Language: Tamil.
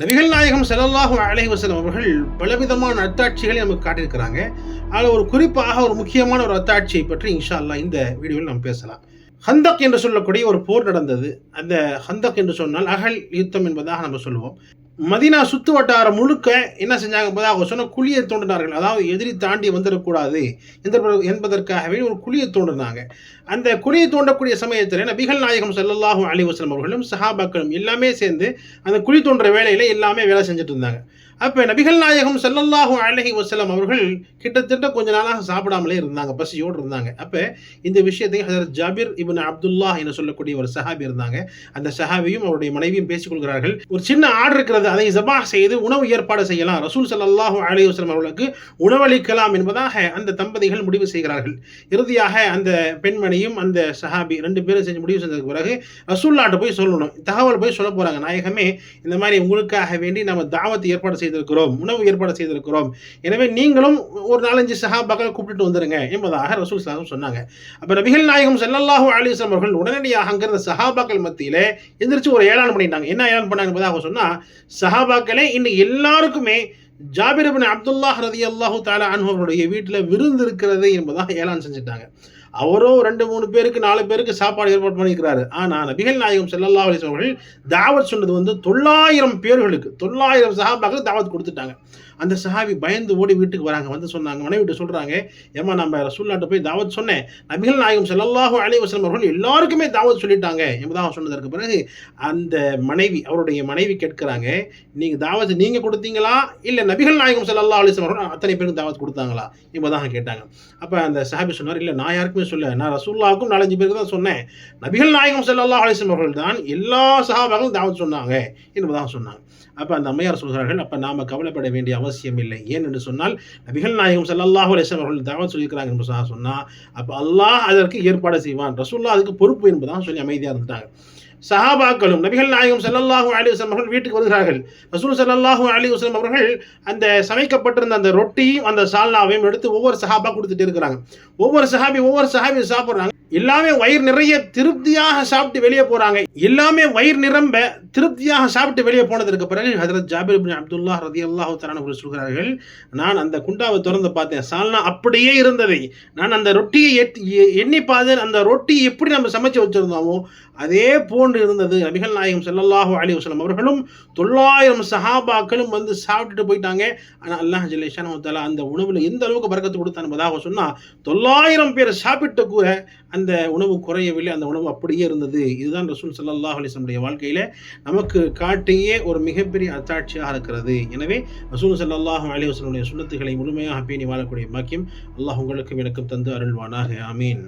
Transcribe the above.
நபிகள் நாயகம் செல்லல்லாஹு அலைஹி அவர்கள் பலவிதமான அத்தாட்சிகளை நமக்கு காட்டியிருக்கிறாங்க. அதில் ஒரு குறிப்பாக ஒரு முக்கியமான ஒரு அத்தாட்சியை பற்றி இன்ஷா அல்லாஹ் இந்த வீடியோவில் நாம் பேசலாம். ஹந்தக் என்று சொல்லக்கூடிய ஒரு போர் நடந்தது. அந்த ஹந்தக் என்று சொன்னால் அகல் யுத்தம் என்பதாக நம்ம சொல்லுவோம். மதீனா சுத்து வட்டாரம் முழுக்க என்ன செஞ்சாங்க அவங்க சொன்ன குழியை தோண்டினார்கள். அதாவது எதிரி தாண்டி வந்துடக்கூடாது என்பத- என்பதற்காகவே ஒரு குழியை தோண்டினாங்க. அந்த குழியை தோண்டக்கூடிய சமயத்தில் நபிகள் நாயகம் ஸல்லல்லாஹு அலைஹி வஸல்லம் அவர்களும் சஹாபாக்களும் எல்லாமே சேர்ந்து அந்த குழி தோன்ற வேலையில எல்லாமே வேலை செஞ்சுட்டு இருந்தாங்க. அப்போ நபிகள் நாயகம் ஸல்லல்லாஹு அழகி வசலம் அவர்கள் கிட்டத்தட்ட கொஞ்ச நாளாக சாப்பிடாமலே இருந்தாங்க பசியோடு இருந்தாங்க. அப்போ இந்த விஷயத்தை ஹசரத் ஜாபிர் இபின் அப்துல்லா என சொல்லக்கூடிய ஒரு சஹாபி இருந்தாங்க. அந்த சஹாபியும் அவருடைய மனைவியும் பேசிக் கொள்கிறார்கள். ஒரு சின்ன ஆர்டர் இருக்கிறது அதை ஜபா செய்து உணவு ஏற்பாடு செய்யலாம். ரசூல் ஸல்லல்லாஹு அலைஹி வஸல்லம் அவர்களுக்கு உணவளிக்கலாம் என்பதாக அந்த தம்பதிகள் முடிவு செய்கிறார்கள். இறுதியாக அந்த பெண்மணியும் அந்த சஹாபி ரெண்டு பேரும் செஞ்சு முடிவு செஞ்சதுக்கு பிறகு ரசூல்லாட்ட போய் சொல்லணும். தகவல் போய் சொல்ல போகிறாங்க நாயகமே இந்த மாதிரி உங்களுக்காக வேண்டி நம்ம தாவத்து ஏற்பாடு செய்திருக்கிறோம் உணவு ஏற்பாடு செய்திருக்கிறோம். எனவே நீங்களும் ஒரு நாலஞ்சு சஹாபாக்களை கூப்பிட்டு வந்துருங்க என்பதாக ரசூல் சலாஹம் சொன்னாங்க. அப்போ நபிகள் நாயகம் ஸல்லல்லாஹு அலைஹி வஸல்லம் அவர்கள் உடனடியாக அங்கிருந்த சஹாபாக்கள் மத்தியில் எந்திரிச்சு ஒரு ஏளான் பண்ணிட்டாங்க. என்ன ஏளான் பண்ணாங்க என்பதாக சொன்னால் சஹாபாக்களே இன்னைக்கு எல்லாருக்குமே ஜாபிர் இப்னு அப்துல்லாஹ் ரதியல்லாஹு தஆலா தாலா அவருடைய வீட்டில் விருந்து இருக்கிறது என்பதாக ஏலான் செஞ்சுட்டாங்க. அவரோ ரெண்டு மூணு பேருக்கு நாலு பேருக்கு சாப்பாடு ஏற்பாடு பண்ணியிருக்கிறாரு. ஆனால் நபிகள் நாயகம் செல்லல்லா அலிஸ் அவர்கள் தாவத் சொன்னது வந்து தொள்ளாயிரம் பேர்களுக்கு தொள்ளாயிரம் சஹாபாக்கள் தாவத் கொடுத்துட்டாங்க. அந்த சஹாபி பயந்து ஓடி வீட்டுக்கு வராங்க. வந்து சொன்னாங்க மனைவிட்டு சொல்கிறாங்க ஏமா நம்ம ரசூல்லாட்ட போய் தாவத் சொன்னேன். நபிகள் நாயகம் செல்லல்லாஹு அலைஹி அவர்கள் எல்லாருக்குமே தாவத் சொல்லிட்டாங்க. என்பதாக சொன்னதற்கு பிறகு அந்த மனைவி அவருடைய மனைவி கேட்கிறாங்க நீங்கள் தாவத் நீங்கள் கொடுத்தீங்களா? இல்லை நபிகள் நாயகம் செல்லல்லா அலைஹி அவர்கள் அத்தனை பேருக்கு தாவத் கொடுத்தாங்களா? என்பதாக கேட்டாங்க. அப்போ அந்த சஹாபி சொன்னார் இல்லை நான் யாருக்குமே சொல்ல நான் ரசூல்லாவுக்கும் நாலஞ்சு பேருக்கு தான் சொன்னேன். நபிகள் நாயகம் செல்லல்லா அலைஹி அவர்கள் தான் எல்லா சஹாபாக்களும் தாவத் சொன்னாங்க என்பதாக சொன்னாங்க. அப்ப அந்த அம்மையார் சொல்கிறார்கள் அப்போ நாம கவலைப்பட வேண்டிய அவசியம் இல்லை. ஏன் என்று சொன்னால் நபிகள் நாயகம் ஸல்லல்லாஹு அலைஹி அவர்கள் தாவத் சொல்லியிருக்கிறாங்க என்பதாக சொன்னால் அப்போ அல்லாஹ் அதற்கு ஏற்பாடு செய்வான். ரசூல்லா அதுக்கு பொறுப்பு என்பதாக சொல்லி அமைதியாக இருந்துட்டாங்க. சஹாபாக்களும் நபிகள் நாயகம் சல்லாஹூ அலி வஸ்லம் அவர்கள் வீட்டுக்கு வருகிறார்கள். ரசூல் சல்லாஹூ அலி வஸ்லம் அவர்கள் அந்த சமைக்கப்பட்டிருந்த அந்த ரொட்டியும் அந்த சால்னாவையும் எடுத்து ஒவ்வொரு சஹாபா கொடுத்துட்டு இருக்கிறாங்க. ஒவ்வொரு சஹாபி ஒவ்வொரு சஹாபி சாப்பிடுறாங்க. எல்லாமே வயிறு நிறைய திருப்தியாக சாப்பிட்டு வெளியே போறாங்க. எல்லாமே வயிறு நிரம்ப திருப்தியாக சாப்பிட்டு வெளியே போனதற்கு பிறகு ஹஜரத் ஜாபிர் இப்னு அப்துல்லா ரதி அல்லாஹு தரான சொல்கிறார்கள் நான் அந்த குண்டாவை திறந்து பார்த்தேன். சால்னா அப்படியே இருந்ததை நான் அந்த ரொட்டியை எட்- எ- எண்ணி பார்த்தேன் அந்த ரொட்டி எப்படி நம்ம சமைச்சு வச்சிருந்தோமோ அதே போன்று இருந்தது. நபிகள் நாயகம் செல்லல்லாஹு அலி வஸ்லம் அவர்களும் தொள்ளாயிரம் சஹாபாக்களும் வந்து சாப்பிட்டுட்டு போயிட்டாங்க. ஆனால் அல்லாஹ் ஜல்லேஷானு அந்த உணவில் எந்த அளவுக்கு பறக்கத்து கொடுத்தான் என்பதாக சொன்னால் தொள்ளாயிரம் பேர் சாப்பிட்டு கூட அந்த உணவு குறையவில்லை அந்த உணவு அப்படியே இருந்தது. இதுதான் ரசூல் சல்லாஹ் அலிஸ்லமுடைய வாழ்க்கையில வாழ்க்கையில் நமக்கு காட்டியே ஒரு மிகப்பெரிய அத்தாட்சியாக இருக்கிறது. எனவே ரசூல் சல்லாஹ் அலி வஸ்லமுடைய சுன்னத்துகளை முழுமையாக பேணி வாழக்கூடிய பாக்கியம் அல்லாஹ் உங்களுக்கும் எனக்கும் தந்து அருள்வானாக. ஆமீன்.